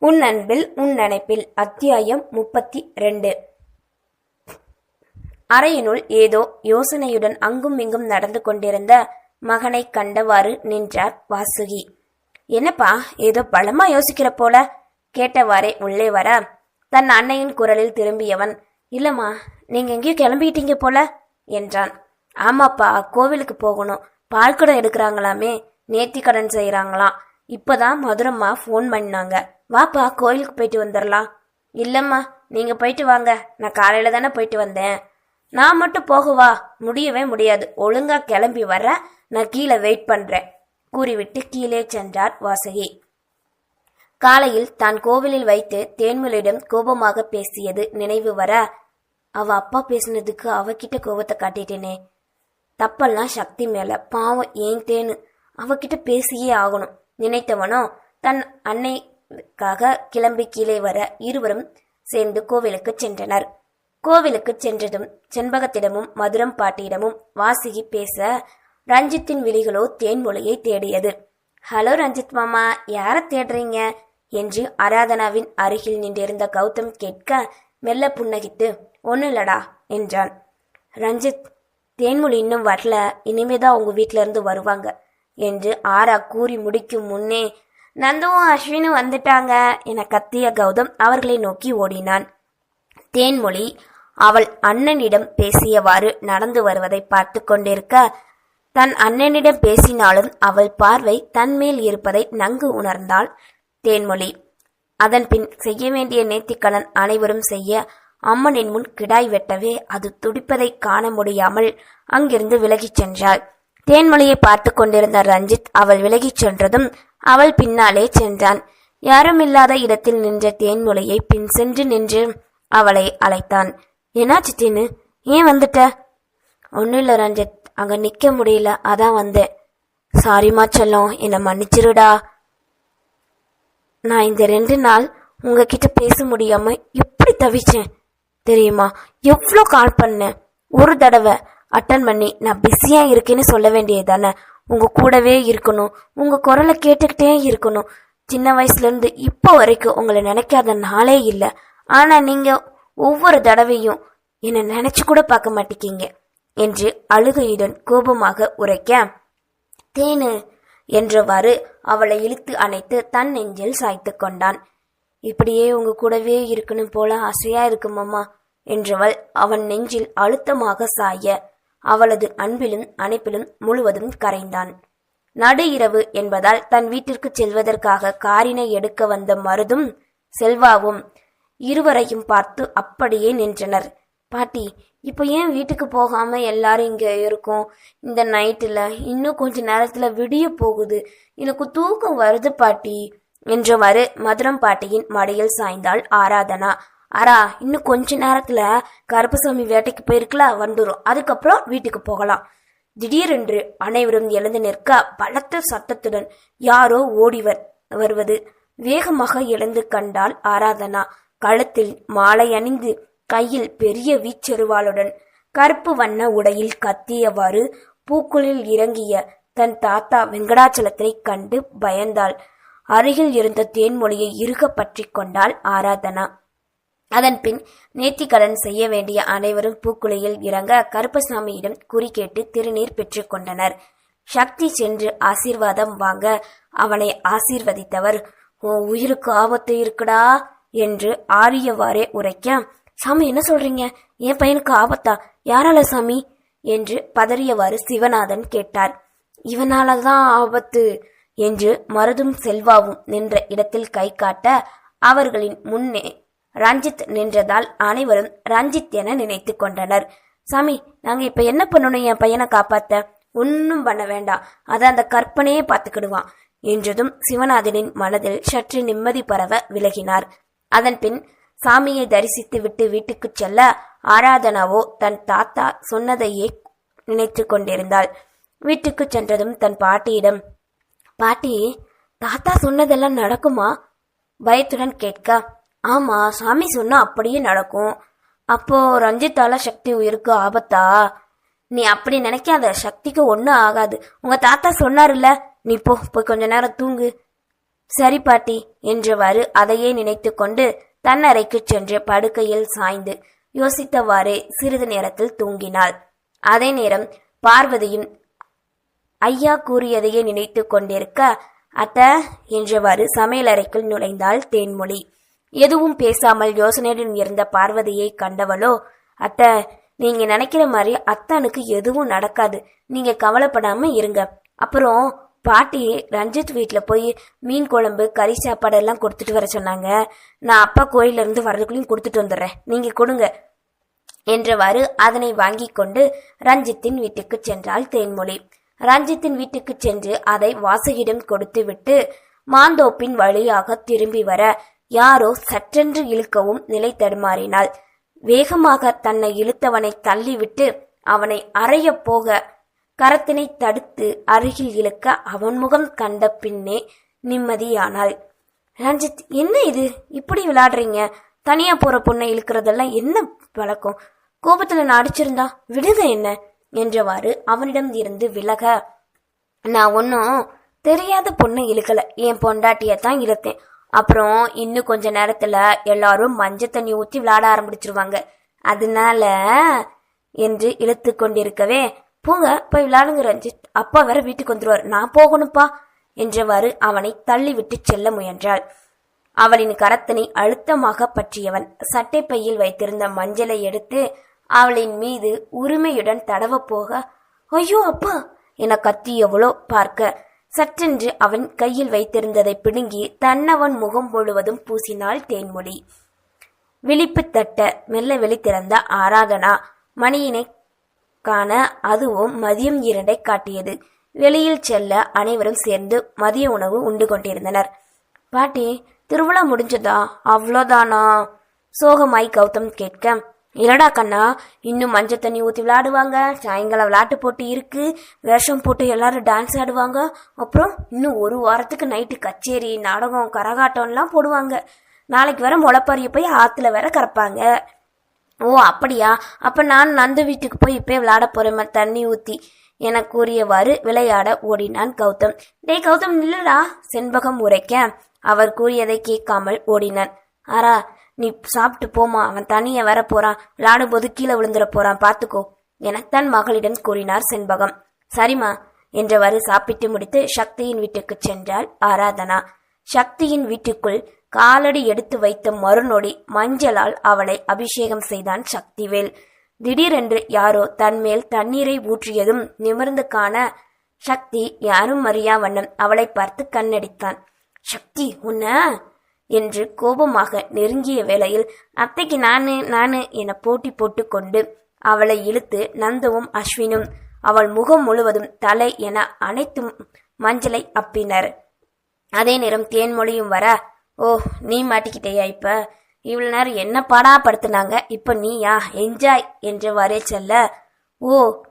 உன் அன்பில் உன் நினைப்பில். அத்தியாயம் முப்பத்தி ரெண்டு அறையினுள் ஏதோ யோசனையுடன் அங்கும் இங்கும் நடந்து கொண்டிருந்த மகனை கண்டவாறு நின்றார் வாசுகி. என்னப்பா ஏதோ பலமா யோசிக்கிற போல? கேட்டவாறே உள்ளே வர தன் அன்னையின் குரலில் திரும்பியவன் இல்லம்மா நீங்க எங்கேயோ கிளம்பிட்டீங்க போல என்றான். ஆமாப்பா கோவிலுக்கு போகணும். பால்குடம் எடுக்கிறாங்களாமே நேர்த்தி கடன் செய்யறாங்களாம் இப்பதான் மதுரம்மா ஃபோன் பண்ணாங்க. வாப்பா கோயிலுக்கு போயிட்டு வந்துடலாம் இல்லைம்மா நீங்கள் போயிட்டு வாங்க. நான் காலையில் தானே போயிட்டு வந்தேன். நான் மட்டும் போகவா? முடியவே முடியாது. ஒழுங்காக கிளம்பி வர நான் கீழே வெயிட் பண்ணுறேன் கூறிவிட்டு கீழே சென்றார் வாசகி. காலையில் தான் கோவிலில் வைத்து தேன்மொழியிடம் கோபமாக பேசியது நினைவு வர அவ அப்பா பேசினதுக்கு அவகிட்ட கோபத்தை காட்டிட்டேனே. தப்பெல்லாம் சக்தி மேல பாவம் ஏன் தேனு அவகிட்ட பேசியே ஆகணும். நினைத்தவனோ தன் அன்னை காக கிளம்பி கீழே வர இருவரும் சேர்ந்து கோவிலுக்கு சென்றனர். கோவிலுக்கு சென்றதும் செண்பகத்திடமும் மதுரம் பாட்டியிடமும் வாசுகி பேச ரஞ்சித்தின் விழிகளோ தேன்மொழியை தேடியது. ஹலோ ரஞ்சித் மாமா யார தேடுறீங்க? என்று ஆராதனாவின் அருகில் நின்றிருந்த கௌதம் கேட்க மெல்ல புன்னகித்து ஒன்னும் இல்லடா என்றான். ரஞ்சித் தேன்மொழி இன்னும் வரல. இனிமேதான் உங்க வீட்ல இருந்து வருவாங்க என்று ஆரா கூறி முடிக்கும் முன்னே நந்துவும் அஸ்வினும் வந்துட்டாங்க என கத்திய கௌதம் அவர்களை நோக்கி ஓடினான். தேன்மொழி அவள் அண்ணனிடம் பேசியவாறு நடந்து வருவதை பார்த்து கொண்டிருக்க தன் அண்ணனிடம் பேசினாலும் அவள் பார்வை தன்மேல் இருப்பதை நன்கு உணர்ந்தாள் தேன்மொழி. அதன்பின் செய்ய வேண்டிய நேர்த்திக்கடன் அனைவரும் செய்ய அம்மனின் முன் கிடாய் வெட்டவே அது துடிப்பதை காண முடியாமல் அங்கிருந்து விலகிச் சென்றாள். தேன்மொழியை பார்த்து கொண்டிருந்த ரஞ்சித் அவள் விலகிச் சென்றதும் அவள் பின்னாலே சென்றான். யாரும் இல்லாத இடத்தில் நின்ற தேன்மொழியை பின் சென்று நின்று அவளை அழைத்தான். என்னாச்சு தேனு ஏன் வந்துட்ட? ஒன்னும் இல்ல ரஞ்சித். அங்க நிக்க முடியல. அதான் வந்தேன். சாரிமா செல்லம். என்னை மன்னிச்சிருடா. நான் இந்த ரெண்டு நாள் உங்ககிட்ட பேச முடியாம எப்படி தவிச்சேன். தெரியுமா? எவ்வளோ கால் பண்ணேன். ஒரு தடவை அட்டன் பண்ணி நான் பிஸியாக இருக்கேன்னு சொல்ல வேண்டியது தானே உங்கள் கூடவே இருக்கணும். உங்கள் குரலை கேட்டுக்கிட்டே இருக்கணும். சின்ன வயசுலேருந்து இப்போ வரைக்கும் உங்களை நினைக்காத நாளே இல்லை. ஆனால் நீங்கள் ஒவ்வொரு தடவையும் என்னை நினச்சி கூட பார்க்க மாட்டேங்கிங்க என்று அழுகையுடன் கோபமாக உரைக்க தேனு என்றவாறு அவளை இழுத்து அணைத்து தன் நெஞ்சில் சாய்த்து கொண்டான். இப்படியே உங்க கூடவே இருக்கணும் போல ஆசையா இருக்குமாம்மா என்றவள் அவன் நெஞ்சில் அழுத்தமாக சாய அவளது அன்பிலும் அணைப்பிலும் முழுவதும் கரைந்தான். நடு இரவு என்பதால் தன் வீட்டிற்கு செல்வதற்காக காரினை எடுக்க வந்த மருதும் செல்வாவும் இருவரையும் பார்த்து அப்படியே நின்றனர். பாட்டி இப்போ ஏன் வீட்டுக்கு போகாம எல்லாரும் இங்க இருக்கோம்? இந்த நைட்டுல இன்னும் கொஞ்ச நேரத்துல விடிய போகுது. எனக்கு தூக்கம் வருது பாட்டி என்றவாறு மதுரம் பாட்டியின் மடியில் சாய்ந்தாள் ஆராதனா. அரா இன்னும் கொஞ்ச நேரத்துல கருப்பசாமி வேட்டைக்கு போயிருக்கலாம் வந்துடும் அதுக்கப்புறம் வீட்டுக்கு போகலாம். திடீரென்று அனைவரும் எழுந்து நிற்க பலத்த சத்தத்துடன் யாரோ ஓடி வர்- வருவது. வேகமாக எழுந்து கண்டால் ஆராதனா. கழுத்தில் மாலை அணிந்து கையில் பெரிய வீச்செருவாளுடன் கருப்பு வண்ண உடையில் கத்தியவாறு பூக்குளில் இறங்கிய தன் தாத்தா வெங்கடாச்சலத்தை கண்டு பயந்தாள். அருகில் இருந்த தேன்மொழியை இறுக பற்றி கொண்டாள் ஆராதனா. அதன்பின் நேர்த்திக்கடன் செய்ய வேண்டிய அனைவரும் பூக்குழியில் இறங்க கருப்பசாமியிடம் குறி கேட்டு திருநீர் பெற்றுக் கொண்டனர். சக்தி சென்று ஆசீர்வாதம் வாங்க அவனை ஆசீர்வதித்தவர் உன் உயிருக்கு ஆபத்து இருக்குடா என்று ஆரியவாறே உரைக்க சாமி என்ன சொல்றீங்க? என் பையனுக்கு ஆபத்தா? யாரால சாமி? என்று பதறியவாறு சிவநாதன் கேட்டார். இவனாலதான் ஆபத்து என்று மருதும் செல்வாவும் நின்ற இடத்தில் கை காட்ட அவர்களின் முன்னே ரஞ்சித் நின்றதால் அனைவரும் ரஞ்சித் என நினைத்து கொண்டனர். சாமி நாங்க இப்ப என்ன பண்ணணும் என் பையனை காப்பாத்த? ஒன்னும் பண்ண வேண்டாம். அத அந்த கற்பனையே பார்த்துக்கிடுவான் என்றதும் சிவநாதனின் மனதில் சற்று நிம்மதி பரவ விலகினார். அதன் பின் சாமியை தரிசித்து விட்டு வீட்டுக்கு செல்ல ஆராதனாவோ தன் தாத்தா சொன்னதையே நினைத்து கொண்டிருந்தாள். வீட்டுக்கு சென்றதும் தன் பாட்டியிடம் பாட்டி தாத்தா சொன்னதெல்லாம் நடக்குமா? பயத்துடன் கேட்க ஆமா சாமி சொன்னா அப்படியே நடக்கும். அப்போ ரஞ்சித்தால சக்தி உயிருக்கு ஆபத்தா? நீ அப்படி நினைக்காத சக்திக்கு ஒன்றும் ஆகாது. உங்க தாத்தா சொன்னாருல்ல நீ போ போய் கொஞ்ச நேரம் தூங்கு. சரி பாட்டி என்றவாறு அதையே நினைத்து கொண்டு தன் அறைக்கு சென்று படுக்கையில் சாய்ந்து யோசித்தவாறே சிறிது நேரத்தில் தூங்கினாள். அதே நேரம் பார்வதியும் ஐயா கூறியதையே நினைத்து கொண்டிருக்க அத்த என்றவாறு சமையலறைக்குள் நுழைந்தாள் தேன்மொழி. எதுவும் பேசாமல் யோசனையுடன் இருந்த பார்வதியை கண்டவளோ அத்த நீங்க நினைக்கிற மாதிரி அத்தானுக்கு எதுவும் நடக்காது. நீங்க கவலைப்படாம இருங்க. அப்புறம் பாட்டி ரஞ்சித் வீட்டில் போய் மீன் குழம்பு கறி சாப்பாடு எல்லாம் கொடுத்துட்டு வர சொன்னாங்க. நான் அப்பா கோயில்ல இருந்து வர்றதுக்குள்ளேயும் கொடுத்துட்டு வந்துடுறேன். நீங்க கொடுங்க. என்றவாறு அதனை வாங்கி கொண்டு ரஞ்சித்தின் வீட்டுக்கு சென்றாள் தேன்மொழி. ரஞ்சித்தின் வீட்டுக்கு சென்று அதை வாசகிடம் கொடுத்துவிட்டு மாந்தோப்பின் வழியாக திரும்பி வர யாரோ சற்றென்று இழுக்கவும் நிலை தடுமாறினாள். வேகமாக தன்னை இழுத்தவனை தள்ளிவிட்டு அவனை அறைய போக கரத்தினை தடுத்து அருகில் இழுக்க அவன் முகம் கண்ட பின்னே நிம்மதியானாள். ரஞ்சித் என்ன இது? இப்படி விளையாடுறீங்க தனியா போற பொண்ணை இழுக்கிறதெல்லாம் என்ன பழக்கம்? கோபத்துல நான் அடிச்சிருந்தா விடுங்க என்ன? என்றவாறு அவனிடம் இருந்து விலக. நான் ஒன்றும் தெரியாத பொண்ணை இழுக்கல. என் பொண்டாட்டிய தான் இழுத்தேன். அப்புறம் இன்னும் கொஞ்ச நேரத்துல எல்லாரும் மஞ்சள் தண்ணி ஊற்றி விளையாட ஆரம்பிச்சிருவாங்க. அதனால என்று இழுத்து கொண்டிருக்கவே போங்க போய் விளையாடுங்க ரஞ்சித். அப்பா வேற வீட்டுக்கு வந்துருவார். நான் போகணும்ப்பா. என்றவாறு அவனை தள்ளிவிட்டு செல்ல முயன்றாள். அவளின் கரத்தினை அழுத்தமாக பற்றியவன் சட்டை பையில் வைத்திருந்த மஞ்சளை எடுத்து அவளின் மீது உரிமையுடன் தடவ போக ஐயோ அப்பா! என கத்தியவளோ பார்க்க சற்றென்று அவன் கையில் வைத்திருந்ததை பிடுங்கி தன்னவன் முகம் முழுவதும் பூசினாள் தேன்மொழி விழிப்பு தட்ட மெல்ல வெளித்திறந்த ஆராதனா மணியினை காண அதுவும் மதியம் இரண்டை காட்டியது. வெளியில் செல்ல அனைவரும் சேர்ந்து மதிய உணவு உண்டு கொண்டிருந்தனர். பாட்டி திருவிழா முடிஞ்சதா? அவ்வளோதானா? சோகமாய் கௌதம் கேட்க இல்லடா கண்ணா இன்னும் மஞ்சள் தண்ணி ஊற்றி விளையாடுவாங்க சாயங்காலம் விளையாட்டு போட்டி இருக்கு வேஷம் போட்டு எல்லாரும் டான்ஸ் ஆடுவாங்க அப்புறம் இன்னும் ஒரு வாரத்துக்கு நைட்டு கச்சேரி நாடகம் கரகாட்டம்லாம் போடுவாங்க. நாளைக்கு வேற முளைப்பாரிய போய் ஆத்துல வேற கறப்பாங்க. ஓ அப்படியா? அப்ப நான் நந்த வீட்டுக்கு போய் இப்போ விளையாட போறேன் தண்ணி ஊத்தி. என கூறியவாறு விளையாட ஓடினான் கௌதம். டேய் கௌதம் நில்லுடா. செண்பகம் உரைக்க அவர் கூறியதை கேட்காமல் ஓடினான். ஆரா நீ சாப்பிட்டு போமா அவன் தனியே வர போறான். விளாடும்போது கீழே விழுந்துட போறான். பாத்துக்கோ என தன் மகளிடம் கூறினார் செண்பகம். சரிம்மா என்றவாறு சாப்பிட்டு முடித்து சக்தியின் வீட்டுக்கு சென்றாள் ஆராதனா. சக்தியின் வீட்டுக்குள் காலடி எடுத்து வைத்த மறுநொடி மஞ்சளால் அவளை அபிஷேகம் செய்தான் சக்திவேல். திடீரென்று யாரோ தன்மேல் தண்ணீரை ஊற்றியதும் நிமிர்ந்து காண சக்தி யாரும் அறியா வண்ணம் அவளை பார்த்து கண்ணடித்தான். சக்தி உன்ன என்று கோபமாக நெருங்கிய வேளையில் அத்தைக்கு நானு நானு என போட்டி போட்டுக்கொண்டு அவளை இழுத்து நந்தவும் அஸ்வினும் அவள் முகம் முழுவதும் தலை என அனைத்தும் மஞ்சளை அப்பினர். அதே நேரம் தேன்மொழியும் வர? ஓ நீ மாட்டிக்கிட்டேயா இப்ப? இவ்வளவு நேரம் என்ன பாடா படுத்துனாங்க இப்ப நீயா? என்ஜாய் என்றவாறே செல்ல ஓ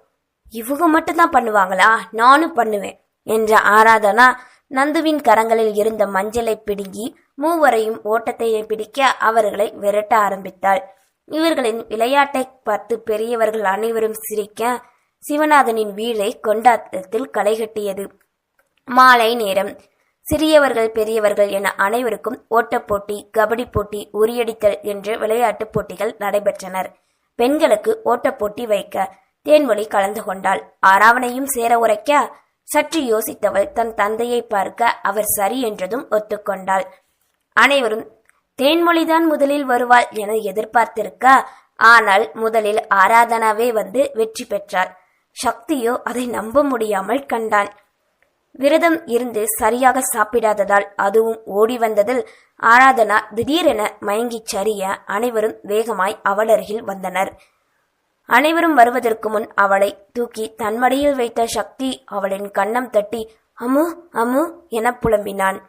இவங்க மட்டும்தான் பண்ணுவாங்களா? நானும் பண்ணுவேன் என்ற ஆராதனா நந்துவின் கரங்களில் இருந்த மஞ்சளை பிடுங்கி மூவரையும் ஓட்டத்தை பிடிக்க அவர்களை விரட்ட ஆரம்பித்தாள். இவர்களின் விளையாட்டை பார்த்து பெரியவர்கள் அனைவரும் சிரிக்க சிவநாதனின் வீழை கொண்டாட்டத்தில் களைகட்டியது மாலை நேரம். சிறியவர்கள் பெரியவர்கள் என அனைவருக்கும் ஓட்டப்போட்டி கபடி போட்டி உரியடித்தல் என்று விளையாட்டுப் போட்டிகள் நடைபெற்றனர். பெண்களுக்கு ஓட்டப்போட்டி வைக்க தேன்மொழி கலந்து கொண்டாள். ஆறாவனையும் சேர உரைக்க சற்று யோசித்தவள் தன் தந்தையை பார்க்க அவர் சரி என்றதும் ஒத்துக்கொண்டாள். அனைவரும் தேன்மொழிதான் முதலில் வருவாள் என எதிர்பார்த்திருக்க ஆனால் முதலில் ஆராதனாவே வந்து வெற்றி பெற்றாள். சக்தியோ அதை நம்ப முடியாமல் கண்டான். விரதம் இருந்து சரியாக சாப்பிடாததால் அதுவும் ஓடி வந்ததில் ஆராதனா திடீரென மயங்கிச் சரிய அனைவரும் வேகமாய் அவளருகில் வந்தனர். அனைவரும் வருவதற்கு முன் அவளை தூக்கி தன்மடியில் வைத்த சக்தி அவளின் கண்ணம் தட்டி அமு அமு என புலம்பினான்.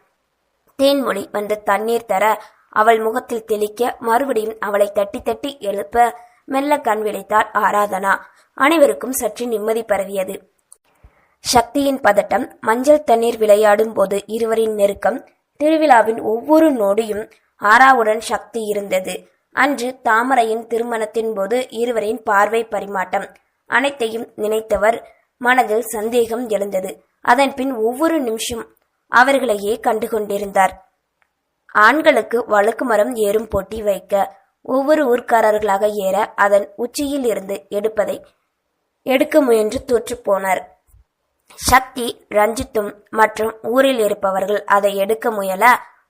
தேன்மொழி வந்து தண்ணீர் தர அவள் முகத்தில் தெளிக்க மறுபடியும் அவளை தட்டி தட்டி எழுப்ப மெல்ல கண் விழித்தாள் ஆராதனா. அனைவருக்கும் சற்று நிம்மதி பரவியது. சக்தியின் பதட்டம் மஞ்சள் தண்ணீர் விளையாடும் போது இருவரின் நெருக்கம் திருவிழாவின் ஒவ்வொரு நொடியும் ஆராவுடன் சக்தி இருந்தது. அன்று தாமரையின் திருமணத்தின் போது இருவரின் பார்வை பரிமாட்டம் அனைத்தையும் நினைத்தவர் மனதில் சந்தேகம் எழுந்தது. அதன்பின் ஒவ்வொரு நிமிஷம் அவர்களையே கண்டு கொண்டிருந்தார் ஆண்களுக்கு வழுக்கு மரம் ஏறும் போட்டி வைக்க ஒவ்வொரு ஊர்க்காரர்களாக ஏற அதன் உச்சியில் இருந்து எடுப்பதை எடுக்க முயன்று தோற்றுப் போனார். சக்தி ரஞ்சித்தும் மற்றும் ஊரில் இருப்பவர்கள் அதை எடுக்க முயல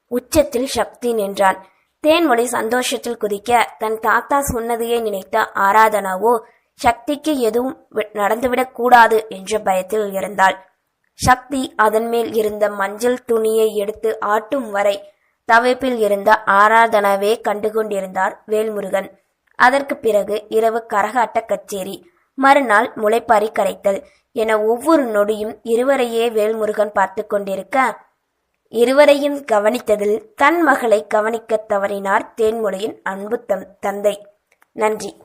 உச்சத்தில் சக்தி நின்றான். தேன்மொழி சந்தோஷத்தில் குதிக்க தன் தாத்தா சொன்னதையே நினைத்த ஆராதனாவோ சக்திக்கு எதுவும் வி- நடந்துவிடக் கூடாது என்ற பயத்தில் இருந்தாள். சக்தி அதன் மேல் இருந்த மஞ்சள் துணியை எடுத்து ஆட்டும் வரை தவிப்பில் இருந்த ஆராதனாவே கண்டுகொண்டிருந்தார் வேல்முருகன். அதற்கு பிறகு இரவு கரகாட்ட கச்சேரி மறுநாள் முளைப்பாரி கரைத்தல் என ஒவ்வொரு நொடியும் இருவரையே வேல்முருகன் பார்த்து கொண்டிருக்க இருவரையும் கவனித்ததில் தன் மகளை கவனிக்கத் தவறினார் தேன்மொழியின் அன்பு தம் தந்தை. நன்றி.